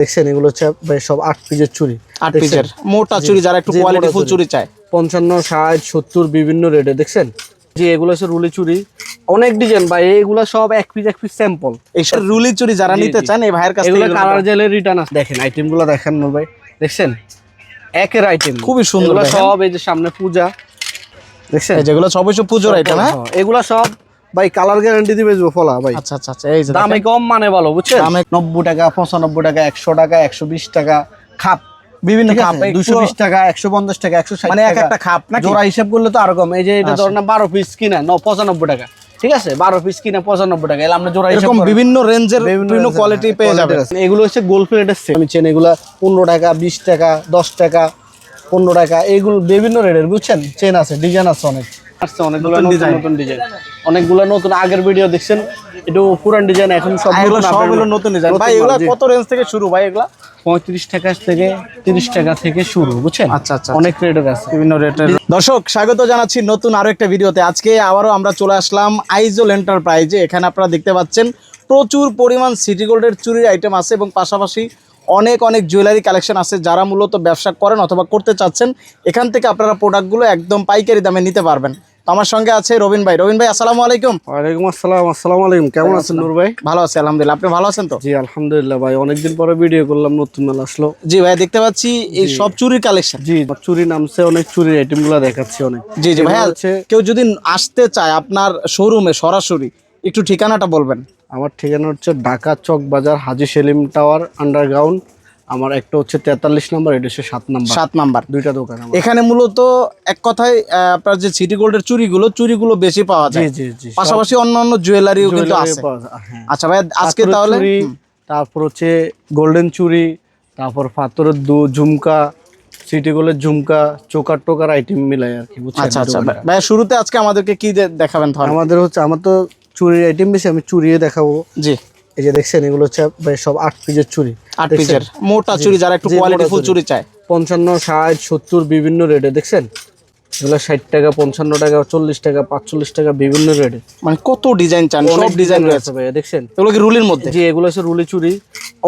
দেখছেন এগুলো হচ্ছে সব আট পিসের চুরি। আট? পিসের মোটা চুরি যারা একটু জি, মোটা কোয়ালিটি ফুল চুরি। চায়। পঞ্চান্ন ষাট সত্তর বিভিন্ন রেটে দেখছেন? যে এগুলো হচ্ছে রুলি চুরি। অনেক ডিজাইন ভাই এগুলো সব এক পিস এক পিস স্যাম্পল এইসব রুলি চুরি যারা নিতে চান এই ভাইয়ের কাছে এগুলো কালার জেলে রিটার্ন আছে। দেখেন আইটেমগুলো দেখেন নূর ভাই। দেখছেন? একের আইটেম খুবই সুন্দর সব এই যে সামনে পূজা। দেখছেন? যেগুলো সব পুজোর আইটেম হ্যাঁ এগুলা সব ভাই কালার গ্যারান্টি দিবে যে ফলা ভাই। আচ্ছা আচ্ছা আচ্ছা এই যে দামে কম মানে ভালো বুঝছেন? দামে নব্বই টাকা পঁচানব্বই টাকা একশো টাকা একশো বিশ টাকা খাপ। বিভিন্ন খাপ এই দুশো পুরো- বিশ টাকা একশো পঞ্চাশ টাকা একশো মানে এক একটা খাপ নাকি? জোড়া হিসাব করলে তো আরও কম। এই যে এটা। ধর না বারো পিস কিনা ন পঁচানব্বই টাকা। ঠিক আছে? বারো পিস কিনা পঁচানব্বই টাকা। এলে আমরা জোড়া এরকম বিভিন্ন রেঞ্জের বিভিন্ন কোয়ালিটি হ্যাঁ, পেয়ে যাবে এগুলো হচ্ছে গোল্ড প্লেটের সেট আমি চেন এগুলা পনেরো টাকা বিশ টাকা দশ টাকা পনেরো টাকা এইগুলো বিভিন্ন রেটের বুঝছেন? চেন আছে ডিজাইন আছে অনেক। আসছে অনেকগুলো নতুন নতুন ডিজাইন অনেকগুলো নতুন আগের ভিডিও দেখছেন একটু পুরান ডিজাইন এখন সব আর এগুলো নতুন ডিজাইন ভাই এগুলো কত রেঞ্জ থেকে শুরু ভাই এগুলো? পঁয়ত্রিশ টাকা থেকে তিরিশ টাকা থেকে শুরু বুঝছেন? আচ্ছা, আচ্ছা, অনেক রেটের আছে। বিভিন্ন রেটের দর্শক স্বাগত জানাচ্ছি নতুন আরও একটা ভিডিওতে। আজকে আবারও আমরা চলে আসলাম আইজল এন্টারপ্রাইজে এখানে আপনারা দেখতে পাচ্ছেন প্রচুর পরিমাণ সিটি গোল্ডের চুরির আইটেম আছে এবং পাশাপাশি অনেক অনেক জুয়েলারি কালেকশন আছে যারা মূলত ব্যবসা করেন অথবা করতে চাচ্ছেন। এখান থেকে আপনারা প্রোডাক্টগুলো একদম পাইকারি দামে নিতে পারবেন। আমার সঙ্গে আছে রবিন ভাই। রবিন ভাই আসসালামু আলাইকুম। ওয়ালাইকুম আসসালাম আসসালামু আলাইকুম। কেমন আছেন নূর ভাই? ভালো আছি আলহামদুলিল্লাহ। আপনি ভালো আছেন তো? জি আলহামদুলিল্লাহ ভাই। অনেকদিন পরে ভিডিও করলাম নতুন মাল আসলো। জি ভাই দেখতে পাচ্ছি এই সব চুরির কালেকশন জি চুরি নামছে অনেক চুরির আইটেমগুলা দেখাচ্ছি অনেক। জি জি হচ্ছে কেউ যদি আসতে চায় আপনার শোরুমে সরাসরি একটু ঠিকানাটা বলবেন। আমার ঠিকানা হচ্ছে ঢাকা চক বাজার হাজি সেলিম টাওয়ার আন্ডারগ্রাউন্ড আমার একটা হচ্ছে তেতাল্লিশ নাম্বার এটা হচ্ছে সাত নাম্বার। সাত নাম্বার। দুইটা দোকান এখানে মূলত এক কথায় আপনার যে সিটি গোল্ডের চুরিগুলো চুরিগুলো বেশি পাওয়া যায়। পাশাপাশি অন্যান্য জুয়েলারিও কিন্তু আছে। হ্যাঁ। আচ্ছা ভাই আজকে তাহলে তারপর হচ্ছে গোল্ডেন চুরি তারপর পাথরের দু ঝুমকা সিটি গোল্ডের ঝুমকা চোকার টোকার আইটেম মিলাই আর কি আচ্ছা আচ্ছা। ভাই শুরুতে আজকে আমাদেরকে কি দেখাবেন তাহলে? আমাদের হচ্ছে আমার তো চুরির আইটেম বেশি আমি চুরিয়ে দেখাবো। জি। এই যে দেখছেন এগুলো হচ্ছে সব আট পিসের চুরি আট পিসের মোটা চুরি যারা একটু জি, কোয়ালিটি মোটা ফুল চুড়ি। চায়। পঞ্চান্ন ষাট সত্তর বিভিন্ন রেটে দেখছেন? এগুলো ষাট টাকা পঞ্চান্ন টাকা চল্লিশ টাকা পাঁচচল্লিশ টাকা বিভিন্ন রেটে মানে কত ডিজাইন চান সব ডিজাইন রয়েছে। ভাই দেখছেন? এগুলো কি রুলির মধ্যে? জি এগুলো হচ্ছে রুলি চুরি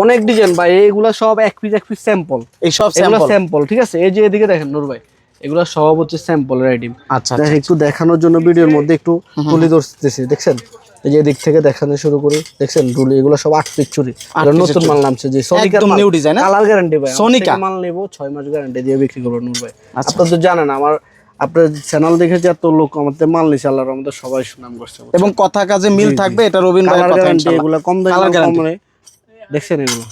অনেক ডিজাইন ভাই এগুলো সব এক পিস এক পিস স্যাম্পল এই সব স্যাম্পল স্যাম্পল ঠিক আছে? এই যে এদিকে দেখেন নূর ভাই এগুলো সব হচ্ছে স্যাম্পলের আইটেম আচ্ছা দেখ একটু দেখানোর জন্য ভিডিওর মধ্যে একটু তুলে ধরতেছি দেখছেন? এই যে এদিক থেকে দেখানো শুরু করি দেখছেন রুলি এগুলো সব আট পিস চুরি। পিসের নতুন মাল নামছে যে সোনিকার একদম design, হ্যাঁ? কালার গ্যারান্টি ভাই সোনিকা? সোনিকা মাল নেব ছয় মাস গ্যারান্টি দিয়ে বিক্রি করব নূর ভাই। আচ্ছা। আপনার তো জানেন আমার আপনার চ্যানেল দেখে যে এত লোক আমাদের মাল নিছে আল্লাহর আমাদের সবাই সুনাম করছে এবং কথা কাজে মিল থাকবে এটা রবীন্দ্র কালার কথা ইনশাআল্লাহ। এগুলো কম দামে কম দেখছেন এগুলো?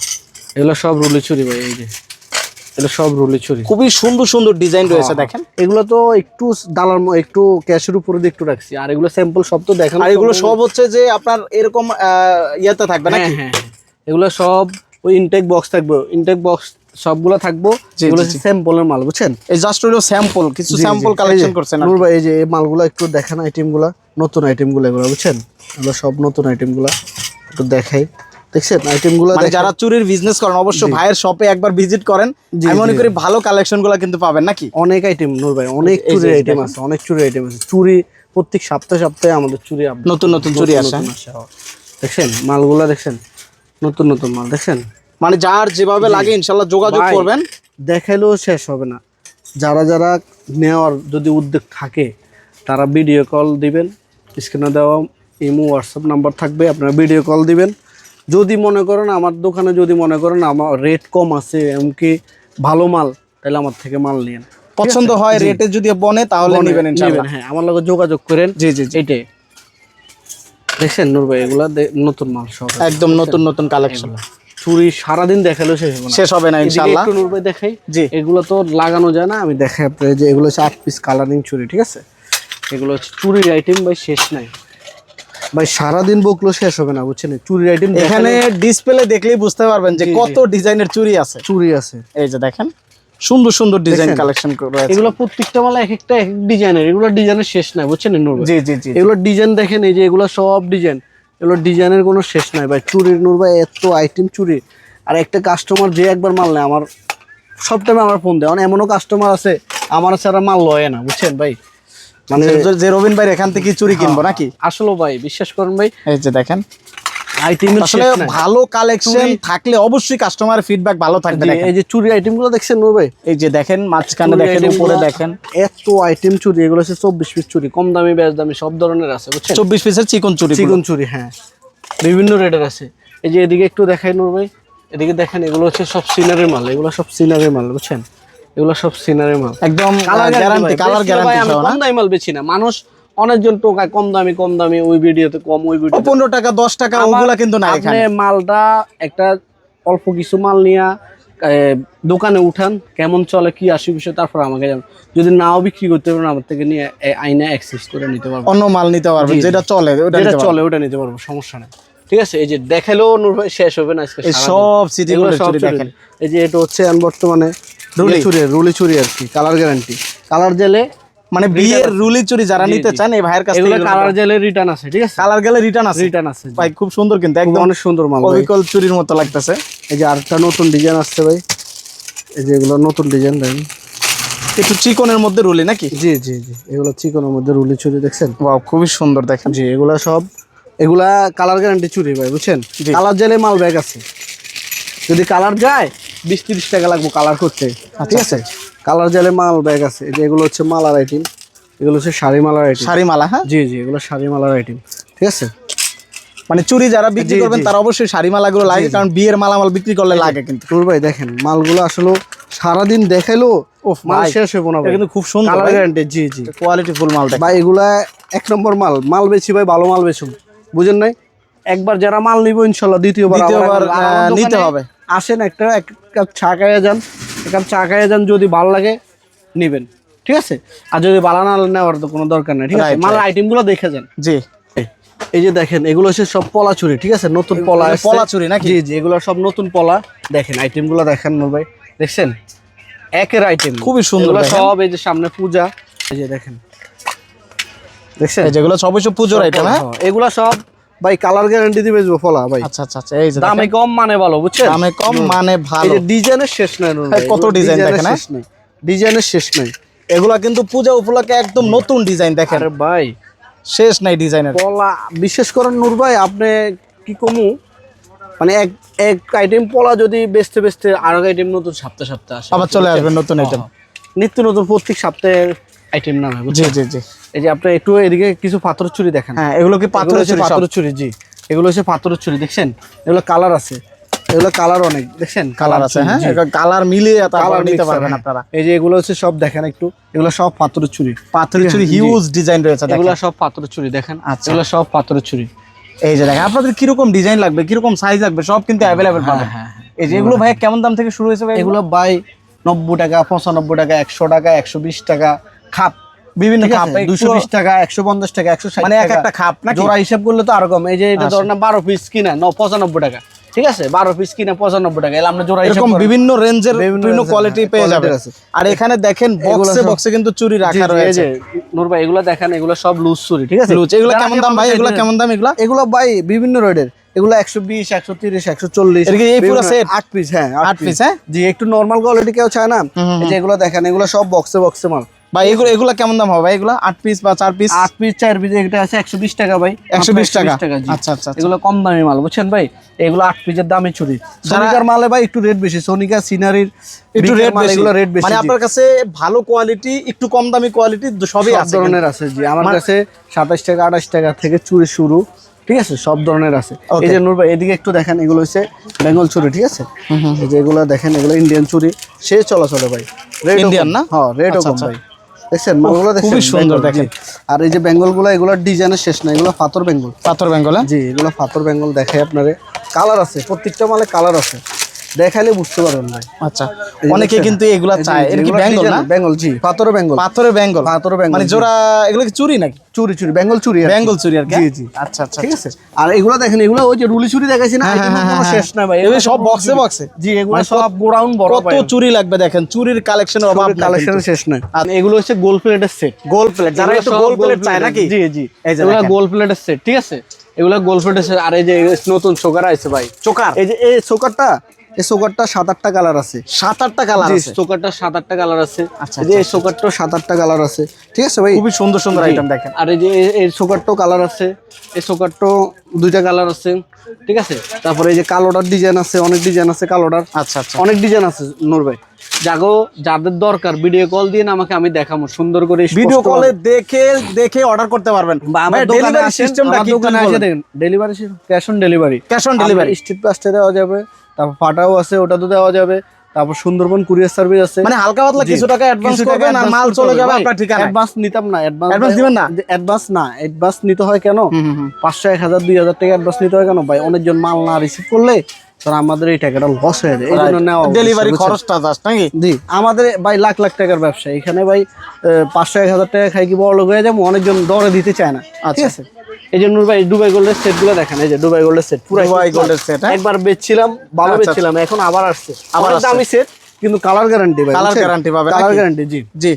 এগুলো সব রুলি চুরি ভাই এই যে। সব রুলি খুবই সুন্দর সুন্দর ডিজাইন হ্যাঁ, রয়েছে দেখেন। এগুলো তো একটু ডালার ম- একটু ক্যাশের উপরে একটু রাখছি। আর এগুলো স্যাম্পল সব তো দেখানো আর এগুলো সব হচ্ছে যে আপনার এরকম ইয়েতে থাকবে হ্যাঁ হ্যাঁ হ্যাঁ। এগুলো সব ওই ইনটেক বক্স থাকবে। ইনটেক বক্স সবগুলো থাকব। এগুলো। স্যাম্পলের মাল বুঝছেন? এই জাস্ট হলো স্যাম্পল কিছু স্যাম্পল কালেকশন করছেন নূর ভাই এই যে এই মালগুলো একটু দেখান আইটেমগুলা নতুন আইটেমগুলো এগুলো বুঝছেন? এগুলো সব নতুন আইটেমগুলা একটু দেখাই। দেখছেন? আইটেমগুলো মানে যারা চুরির বিজনেস করেন অবশ্যই ভাইয়ের শপে একবার ভিজিট করেন আমি মনে করি ভালো কালেকশনগুলো কিন্তু পাবেন নাকি? অনেক আইটেম নূর ভাই অনেক এই যে চুরি এই আইটেম আছে অনেক চুরি আইটেম আছে। চুরি প্রত্যেক সপ্তাহে সপ্তাহে আমাদের চুরি নতুন নতুন চুরি আসে। দেখছেন? মালগুলা দেখছেন? নতুন নতুন মাল দেখছেন? মানে যার যেভাবে লাগে ইনশাল্লাহ যোগাযোগ করবেন। দেখাইলেও শেষ হবে না। যারা যারা নেওয়ার যদি উদ্যোগ থাকে তারা ভিডিও কল দিবেন। স্ক্রিনে দেওয়া ইমো হোয়াটসঅ্যাপ নাম্বার থাকবে আপনারা ভিডিও কল দিবেন। যদি মনে করেন আমার দোকানে যদি মনে করেন আমার রেট কম আছে এমনকি ভালো মাল তাহলে আমার থেকে মাল নিন। পছন্দ হয় রেটে যদি বনে তাহলে নেবেন ইনশাল্লাহ হ্যাঁ আমার লগে যোগাযোগ করেন। জি জি এইটাই। দেখছেন নূর ভাই এগুলা নতুন মাল সব একদম নতুন নতুন কালেকশন চুরি সারাদিন দেখালেও শেষ হবে না। শেষ হবে না এদিকে ইনশাল্লাহ একটু নূর ভাই দেখাই। জি। এগুলো তো লাগানো যায় না আমি দেখাই আপনাদের যে এগুলো হচ্ছে আট পিস কালারিং চুরি ঠিক আছে? এগুলো হচ্ছে চুরির আইটেম ভাই শেষ নাই। ভাই সারাদিন বকলো শেষ হবে না বুঝছেন? চুরির আইটেম এখানে ডিসপ্লে দেখলেই বুঝতে পারবেন যে। কত ডিজাইনের চুরি আছে। চুরি আছে। এই যে দেখেন সুন্দর সুন্দর ডিজাইন? কালেকশন রয়েছে এগুলো প্রত্যেকটা মালা এক একটা এক ডিজাইনের এগুলো ডিজাইনের শেষ নাই বুঝছেন নূর জি জি জি এগুলো ডিজাইন দেখেন এই যে এগুলো সব ডিজাইন এগুলো ডিজাইনের কোনো শেষ নাই ভাই। চুরির নূর ভাই এত আইটেম চুরি। আর একটা কাস্টমার যে একবার মাল নেয় আমার সব টাইমে আমার ফোন দেয়। মানে এমনও কাস্টমার আছে আমার ছাড়া মাল লয় না বুঝছেন ভাই? মানে যে- রবিন ভাই এখান থেকে চুরি কিনবো নাকি? আসলে ভাই বিশ্বাস করেন ভাই। এই যে দেখেন। আসলে ভালো কালেকশন থাকলে অবশ্যই কাস্টমারের ফিডব্যাক ভালো থাকবে এই যে চুরি আইটেমগুলো দেখছেন ভাই? এই যে দেখেন মাঝখানে দেখেন উপরে দেখেন। এত আইটেম চুরি এগুলো হচ্ছে চব্বিশ পিস চুরি কম দামি বেশ দামি সব ধরনের আছে বুঝছেন? চব্বিশ পিসের চিকন চুরি চিকন চুরি হ্যাঁ। বিভিন্ন রেটের আছে। এই যে এদিকে একটু দেখাই নূর ভাই। এদিকে দেখেন এগুলো হচ্ছে সব সিনারি মাল এগুলো সব সিনারি মাল বুঝছেন? এগুলো সব সিনারি মাল। একদম কালার গ্যারান্টি কালার গ্যারান্টি আমি না? কম দামি মাল বেচি না। মানুষ অনেকজন টোকায় কম দামি কম দামি ওই ভিডিওতে কম ওই ভিডিও পনেরো টাকা দশ টাকা ওগুলা কিন্তু না এখানে। মালটা একটা অল্প কিছু মাল নিয়ে দোকানে উঠান কেমন চলে কি আসে বিষয় তারপর আমাকে জানান। যদি নাও বিক্রি করতে পারেন আমার থেকে নিয়ে আইনা অ্যাক্সেস করে নিতে পারব। অন্য মাল নিতে জি। যেটা চলে ওটা যেটা চলে ওটা নিতে পারব সমস্যা নেই। ঠিক আছে এই যে দেখালেও নূর ভাই শেষ হবে না আজকে সব সিটি এগুলো গোল্ডের সব এই যে এটা হচ্ছে বর্তমানে রুলি চুরি রুলি চুরি আর কি কালার গ্যারান্টি। কালার জেলে মানে বিয়ের রুলি চুরি যারা নিতে। চান এই ভাইয়ের কাছে এগুলো কালার জেলে রিটার্ন আছে ঠিক আছে? কালার গেলে রিটার্ন আছে। রিটার্ন আছে ভাই খুব সুন্দর কিন্তু একদম অনেক সুন্দর মাল অবিকল চুরির মতো লাগতেছে। এই যে আরেকটা নতুন ডিজাইন আসছে ভাই। এই যে এগুলো নতুন ডিজাইন দেখেন একটু চিকনের মধ্যে রুলি নাকি? জি জি জি। এগুলো চিকনের মধ্যে রুলি চুরি দেখছেন? ওয়াও খুবই সুন্দর দেখেন। জি এগুলা সব এগুলা কালার গ্যারান্টি চুরি ভাই বুঝছেন। কালার জেলে মাল ব্যাগ আছে। যদি কালার যায় বিশ তিরিশ টাকা লাগবে কালার করতে ঠিক আছে? কালার জেলে মাল ব্যাগ আছে যে এগুলো হচ্ছে মালার আইটেম এগুলো হচ্ছে শাড়ি মালার আইটেম শাড়ি মালা হ্যাঁ? জি জি এগুলো শাড়ি মালার আইটেম ঠিক আছে? মানে চুরি যারা বিক্রি করবেন তারা অবশ্যই শাড়ি মালাগুলো লাগে কারণ বিয়ের মালামাল বিক্রি করলে লাগে কিন্তু। টুর ভাই দেখেন মালগুলো আসলে সারাদিন দেখাইলো ওফ, মাল শেষ হইব না কিন্তু খুব সুন্দর কালার গ্যারান্টি জি জি। কোয়ালিটি ফুল মাল ভাই এগুলা এক নম্বর মাল মাল বেশি ভাই ভালো মাল বেচুন বুঝেন নাই? একবার যারা মাল নিব ইনশাল্লাহ দ্বিতীয়বার দ্বিতীয়বার, নিতে হবে। আসেন একটা এক কাপ চা খাইয়ে যান। এক কাপ চা খাইয়ে যান যদি ভালো লাগে নিবেন। ঠিক আছে? আর যদি ভালো না নেওয়ার তো কোনো দরকার নেই। ঠিক আছে? Right, মাল আইটেমগুলো দেখে যান। জি। এই যে দেখেন এগুলো হচ্ছে সব পলা চুরি ঠিক আছে? নতুন পলা। পলা চুরি নাকি? জি জি এগুলো সব নতুন পলা। দেখেন আইটেমগুলো দেখেন মোর ভাই। দেখছেন? একের আইটেম খুবই সুন্দর সব এই যে সামনে পূজা। এই যে দেখেন। দেখছেন? এই যেগুলো সব অবশ্য পুজোর আইটেম হ্যাঁ? হ্যাঁ, এগুলা সব ভাই কালার গ্যারান্টি দিবে যে ফলা ভাই। আচ্ছা আচ্ছা আচ্ছা এই যে দামে কম মানে ভালো বুঝছেন? দামে কম মানে এই যে ডিজাইনের শেষ নাই কত ডিজাইন দেখেন, হ্যাঁ? শেষ নাই। ডিজাইনের শেষ নাই। এগুলা কিন্তু পূজা উপলক্ষে একদম নতুন ডিজাইন দেখেন। আরে ভাই। শেষ নাই ডিজাইনের। পলা বিশেষ করে নূর ভাই আপনি কি কমু? মানে এক এক আইটেম পলা যদি বেচতে বেচতে আরও আইটেম নতুন সপ্তাহে সপ্তাহে আসে। আবার চলে আসবেন নতুন আইটেম নিত্য নতুন প্রত্যেক সপ্তাহের আইটেম নামে জি জি জি। এই যে আপনি একটু এদিকে কিছু পাথর চুরি দেখেন। হ্যাঁ এগুলো কি চুরি সব? চুরি জি। এগুলো হচ্ছে পাথরের চুরি দেখছেন? এগুলো কালার আছে। এগুলো কালার অনেক দেখছেন? কালার আছে হ্যাঁ? কালার মিলিয়ে কালার নিতে পারবেন হ্যাঁ। আপনারা। এই যে এগুলো হচ্ছে সব দেখেন একটু এগুলো সব চুরি পাথরের চুরি হিউজ ডিজাইন রয়েছে এগুলো সব পাথরের চুরি দেখেন? আচ্ছা। এগুলো সব পাথরের চুরি এই যে দেখেন আপনাদের কীরকম ডিজাইন লাগবে কীরকম সাইজ লাগবে সব কিন্তু অ্যাভেলেবেল পাবেন। হ্যাঁ, এই যে এগুলো ভাই কেমন দাম থেকে শুরু হয়েছে ভাই এগুলো? বাই নব্বই টাকা পঁচানব্বই টাকা একশো টাকা একশো বিশ টাকা খাপ। বিভিন্ন খাপ দুশো বিশ টাকা একশো পঞ্চাশ টাকা একশো ষাট মানে এক একটা খাপ নাকি? জোড়া হিসাব করলে তো আরও কম। এই যে এটা আচ্ছা। ধর না বারো পিস কিনা ন পঁচানব্বই টাকা। ঠিক আছে? বারো পিস কিনা পঁচানব্বই টাকা। আমরা জোড়া এরকম বিভিন্ন রেঞ্জের বিভিন্ন কোয়ালিটি পেয়ে আছে। আর এখানে দেখেন এগুলো বক্সে বক্সে কিন্তু চুরি রাখা রয়েছে। নূর ভাই এগুলো দেখেন এগুলো সব লুজ চুরি ঠিক আছে? লুচ এগুলো কেমন দাম ভাই? এগুলো কেমন দাম এগুলো? এগুলো ভাই বিভিন্ন রেটের এগুলো একশো বিশ একশো তিরিশ একশো চল্লিশ। এই পুরো set? আট পিস হ্যাঁ আট পিস হ্যাঁ? জি একটু নর্মাল কোয়ালিটি কেউ চায় না। এই যে এগুলো দেখেন এগুলো সব বক্সে বক্সে মাল। ভাই এগুলো এগুলো কেমন দাম হবে ভাই? এগুলো আট পিস বা চার পিস আট পিস চার পিস এটা আছে একশো বিশ টাকা ভাই। 120 মাত্র টাকা? 120 আচ্ছা, আচ্ছা, আচ্ছা। এগুলো কম দামি মাল বুঝছেন ভাই? এগুলো আট পিসের দামে চুরি। সোনিকার মালে ভাই একটু রেট বেশি সোনিকা সিনারির একটু রেট বেশি। এগুলো রেট বেশি মানে আপনার কাছে ভালো কোয়ালিটি একটু কম দামি কোয়ালিটি সবই সব আছে ধরনের আছে জি। আমার মানে- কাছে সাতাশ টাকা আঠাশ টাকা থেকে চুরি শুরু ঠিক আছে? সব ধরনের আছে। এই যে নূর ভাই এদিকে একটু দেখেন এগুলো হচ্ছে বেঙ্গল চুরি ঠিক আছে? এই যে এগুলো দেখেন এগুলো ইন্ডিয়ান চুরি সে চলাচলে ভাই। রেট Indian না? হ্যাঁ রেট আচ্ছা, কম আচ্ছা। ভাই। দেখছেন? মালগুলো খুবই সুন্দর দেখেন। আর এই যে বেঙ্গলগুলো এগুলো ডিজাইনের শেষ না এগুলো পাথর বেঙ্গল। পাথর বেঙ্গল হ্যাঁ? জি এগুলো পাথর বেঙ্গল দেখে আপনারে। কালার আছে প্রত্যেকটা মালে কালার আছে। দেখাইলে বুঝতে পারবেন ভাই। আচ্ছা। অনেকে কিন্তু এগুলা চায়। এটা কি বেঙ্গল না? বেঙ্গল জি পাথর বেঙ্গল। পাথরের বেঙ্গল। পাথর বেঙ্গল মানে জোড়া এগুলো কি চুরি নাকি? চুরি চুরি বেঙ্গল চুরি আর বেঙ্গল চুরি আর কি জি হ্যাঁ? জি আচ্ছা আচ্ছা ঠিক আছে? আর এগুলো দেখেন এগুলো ওই যে রুলি চুরি দেখাইছি না হ্যাঁ, এগুলো হ্যাঁ, কোনো শেষ না ভাই এগুলো সব box এ? জি এগুলো মানে সব গোডাউন বড় কত চুরি লাগবে দেখেন চুরির কালেকশনের অভাব কালেকশন শেষ নাই। আর এগুলো হচ্ছে গোল প্লেটের সেট গোল প্লেট যারা একটু গোল প্লেট চায় নাকি? জি জি। এই যে এগুলো গোল প্লেটের সেট ঠিক আছে? এগুলো গোল প্লেটের সেট আর এই যে নতুন চোকার আছে ভাই। চোকার? এই যে এই চোকারটা এই সাত আটটা কালার আছে। সাত আটটা কালার আছে? সাত আটটা কালার আছে। আচ্ছা, যে এই চোকারটাও সাত আটটা কালার আছে। ঠিক আছে ভাই? খুবই সুন্দর সুন্দর আইটেম দেখেন। আর এই যে এই কালার আছে। এই দুইটা কালার আছে। ঠিক আছে? তারপরে এই যে কালোটার ডিজাইন আছে অনেক ডিজাইন আছে কালোটার। আচ্ছা আচ্ছা। অনেক ডিজাইন আছে নোর ভাই। জাগো যাদের দরকার ভিডিও কল দিয়ে না আমাকে আমি দেখাবো সুন্দর করে ভিডিও কলে দেখে দেখে অর্ডার করতে পারবেন। আমার ডেলিভারি সিস্টেমটা কি দোকানে এসে দেখেন delivery cash on delivery cash on delivery street পাসটা দেওয়া যাবে তারপর ফাটাও আছে ওটা তো দেওয়া যাবে তারপর সুন্দরবন কুরিয়ার সার্ভিস আছে। মানে হালকা পাতলা কিছু টাকা অ্যাডভান্স করবেন আর মাল চলে যাবে। আপনার ঠিকানায়। অ্যাডভান্স নিতাম না অ্যাডভান্স Advance দিবেন না? অ্যাডভান্স না অ্যাডভান্স নিতে হয় কেন? হুম, হুম, হুম। পাঁচশো এক হাজার দুই হাজার টাকা অ্যাডভান্স নিতে হয় কেন? ভাই অনেকজন মাল না রিসিভ করলে তখন আমাদের এই টাকাটা লস হয়ে যায় এই জন্য নেওয়া ডেলিভারি খরচটা জাস্ট নাকি? জি আমাদের ভাই লাখ লাখ টাকার ব্যবসা এখানে ভাই পাঁচশো এক হাজার টাকা খাই কি বড় লোক হয়ে যাব অনেকজন দরে দিতে চায় না ঠিক আছে? এই যে নূর ভাই দুবাই গোল্ডের সেটগুলো দেখেন এই যে দুবাই গোল্ডের সেট পুরো দুবাই গোল্ডের set, হ্যাঁ? একবার বেচছিলাম ভালো আচ্ছা, বেচছিলাম এখন আবার আসছে। আবার দামি সেট কিন্তু কালার গ্যারান্টি ভাই পাবে কালার গ্যারান্টি জি। জি।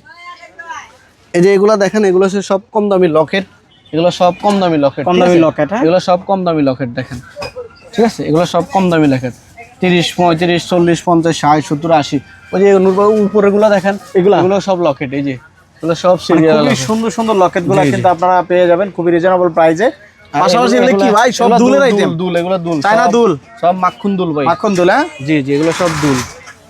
এই যে এগুলো দেখেন এগুলো সব কম দামি লকেট এগুলো সব কম দামি লকেট কম দামি locket, হ্যাঁ? এগুলো সব কম দামি লকেট দেখেন। ঠিক আছে? এগুলো সব কম দামি লকেট তিরিশ পঁয়ত্রিশ চল্লিশ পঞ্চাশ ষাট সত্তর আশি। ওই যে উপরে গুলো দেখেন এগুলা? এগুলো সব লকেট এই যে। এগুলো সব মানে সিরিয়াল সুন্দর সুন্দর লকেটগুলো জি, জি। কিন্তু আপনারা পেয়ে যাবেন খুবই রিজনেবল প্রাইসে পাশাপাশি এগুলো কি ভাই? সব দুলের আইটেম দুল এগুলো দুল। চায়না দুল? সব মাখন দুল ভাই। মাখন দুল হ্যাঁ? জি জি এগুলো সব দুল।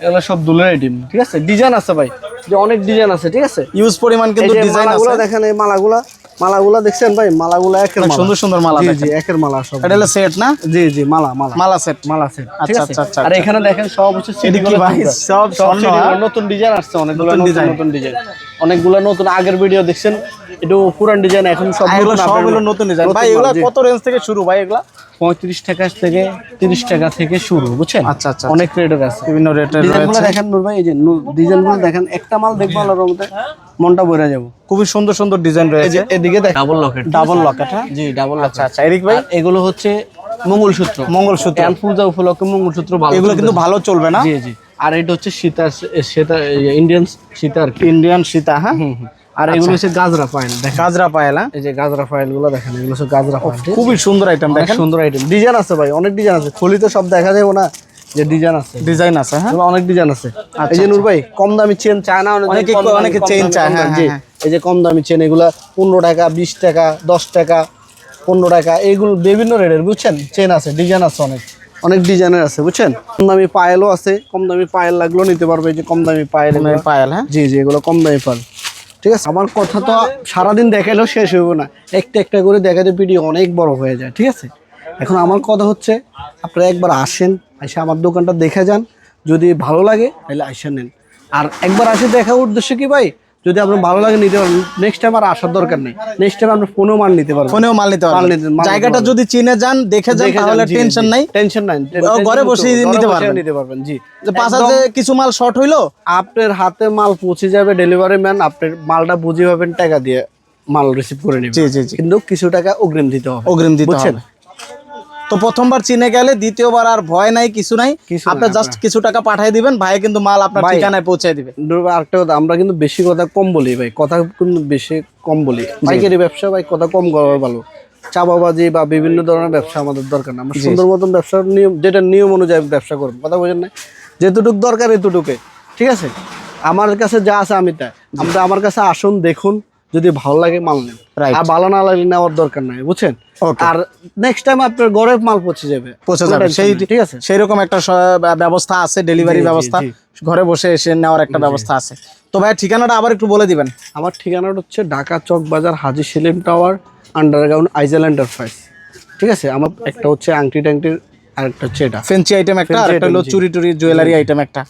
এগুলো সব দুলের আইটেম ঠিক আছে? ডিজাইন আছে ভাই। যে অনেক ডিজাইন আছে ঠিক আছে? ইউজ পরিমাণ কিন্তু ডিজাইন আছে। দেখেন এই মালাগুলা মালাগুলা দেখছেন ভাই? মালাগুলা একের মালা। সুন্দর সুন্দর মালা জি জি একের মালা সব। এটা হলো সেট না? জি জি মালা মালা। মালা সেট মালা সেট আচ্ছা, আচ্ছা, আচ্ছা, আর আচ্ছা। এখানে দেখেন সব হচ্ছে সিডি কি ভাই? সব স্বর্ণ, হ্যাঁ? নতুন ডিজাইন আসছে অনেকগুলো নতুন নতুন ডিজাইন অনেকগুলো নতুন আগের ভিডিও দেখছেন? এটা পুরান ডিজাইন এখন সব সবগুলো নতুন সব নতুন ডিজাইন ভাই এগুলা কত রেঞ্জ থেকে শুরু ভাই এগুলা? পঁয়ত্রিশ টাকা থেকে তিরিশ টাকা থেকে শুরু বুঝছেন? আচ্ছা, আচ্ছা, অনেক রেটের আছে। বিভিন্ন রেটের ডিজাইনগুলো রয়েছে। দেখেন নূর ভাই এই যে ডিজাইনগুলো দেখেন একটা মাল দেখব আল্লাহর রহমতে মনটা ভরে যাব। খুবই সুন্দর সুন্দর ডিজাইন রয়েছে। এদিকে দেখ ডাবল লকেট ডাবল লকেট হ্যাঁ? জি ডাবল আচ্ছা আচ্ছা এরিক ভাই? এগুলো হচ্ছে মঙ্গলসূত্র। মঙ্গলসূত্র। পূজা উপলক্ষে মঙ্গলসূত্র ভালো এগুলো কিন্তু ভালো চলবে না? জি জি। আর এটা হচ্ছে সীতা সীতার ইন্ডিয়ান সীতার কি। ইন্ডিয়ান সীতা হ্যাঁ? হুম, হুম। আর এগুলো হচ্ছে গাজরা পাইল দেখেন। গাজরা পায়েল হ্যাঁ? এই যে গাজরা পাইলগুলো দেখেন এগুলো হচ্ছে গাজরা আছে? খুবই সুন্দর আইটেম দেখেন। সুন্দর আইটেম ডিজাইন আছে ভাই অনেক ডিজাইন আছে। খুলি তো সব দেখা যাবে না যে ডিজাইন আছে। ডিজাইন আছে হ্যাঁ? অনেক ডিজাইন আছে। এই যে নূর ভাই কম দামি চেন চায় না অনেকে অনেকে- দামি, চায়, হ্যাঁ, জি। হ্যাঁ, এই যে কম দামি চেন এগুলা পনেরো টাকা বিশ টাকা দশ টাকা পনেরো টাকা এইগুলো বিভিন্ন রেটের বুঝছেন? চেন আছে ডিজাইন আছে অনেক। অনেক ডিজাইনের আছে বুঝছেন? কম দামি পায়েলও আছে কম দামি পায়েল লাগলেও নিতে পারবে যে কম দামি পায়েল। পায়েল হ্যাঁ? জি জি এগুলো কম দামি পাল ঠিক আছে? আমার কথা তো সারাদিন দেখালেও শেষ হইব না। একটা একটা করে দেখাতে ভিডিও অনেক বড় হয়ে যায়, ঠিক আছে? এখন আমার কথা হচ্ছে, আপনারা একবার আসেন, এসে আমার দোকানটা দেখে যান। যদি ভালো লাগে, তাহলে আইসা নেন। আর একবার আসে দেখার উদ্দেশ্য কি ভাই? যদি আপনার ভালো লাগে নিতে পারবেন নেক্সট টাইম আর আসার দরকার নেই। নেক্সট টাইম আপনি ফোনেও মাল নিতে পারবেন। ফোনেও মাল নিতে পারবেন। জায়গাটা যদি চিনে যান দেখে যান তাহলে টেনশন নাই। টেনশন নাই। ঘরে বসেই নিতে পারবেন। নিতে পারবেন জি। যে হাজার কিছু মাল শর্ট হইল? আপনার হাতে মাল পৌঁছে যাবে ডেলিভারি ম্যান আপনার মালটা বুঝে পাবেন টাকা দিয়ে মাল রিসিভ করে নেবেন। জি জি জি। কিন্তু কিছু টাকা অগ্রিম দিতে হবে। অগ্রিম দিতে? হবে। তো প্রথমবার চিনে গেলে দ্বিতীয়বার আর ভয় নাই কিছু নাই। আপনি জাস্ট কিছু টাকা পাঠিয়ে দিবেন ভাই কিন্তু মাল আপনার। ঠিকানায় পৌঁছে দিবে। আরেকটা কথা আমরা কিন্তু বেশি কথা কম বলি ভাই। কথা কিন্তু বেশি কম বলি। পাইকারি ব্যবসা ভাই কথা কম করা ভালো। চাপাবাজি বা বিভিন্ন ধরনের ব্যবসা আমাদের দরকার না। আমরা সুন্দর মতন ব্যবসার নিয়ম যেটা নিয়ম অনুযায়ী ব্যবসা করব। কথা বোঝেন না যেতুটুক দরকার এতটুকে। ঠিক আছে? আমার কাছে যা আছে আমি তাই। আমরা আমার কাছে আসুন দেখুন। যদি ভালো লাগে মাল নেন। আর ভালো না লাগলে নেওয়ার দরকার নাই বুঝছেন? আর নেক্সট টাইম আপনার ঘরে মাল পৌঁছে যাবে। পৌঁছে যাবে। সেই ঠিক আছে? সেই রকম একটা ব্যবস্থা আছে ডেলিভারি ব্যবস্থা। ঘরে বসে এসে নেওয়ার একটা ব্যবস্থা আছে। তো ভাই ঠিকানাটা আবার একটু বলে দিবেন। আমার ঠিকানাটা হচ্ছে ঢাকা চক বাজার হাজি সেলিম টাওয়ার আন্ডারগ্রাউন্ড আইজেল এন্টারপ্রাইজ ঠিক আছে? আমার একটা হচ্ছে আংটি ট্যাংটির আর একটা হচ্ছে এটা। ফেন্সি আইটেম একটা হলো চুরি টুরি জুয়েলারি আইটেম একটা।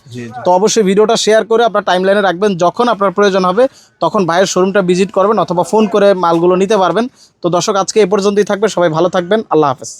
তো অবশ্যই ভিডিওটা শেয়ার করে আপনার টাইম লাইনে রাখবেন। যখন আপনার প্রয়োজন হবে তখন ভাইয়ের শোরুমটা ভিজিট করবেন অথবা ফোন করে মালগুলো নিতে পারবেন। তো দর্শক আজকে এই পর্যন্তই থাকবে। সবাই ভালো থাকবেন। আল্লাহ হাফেজ।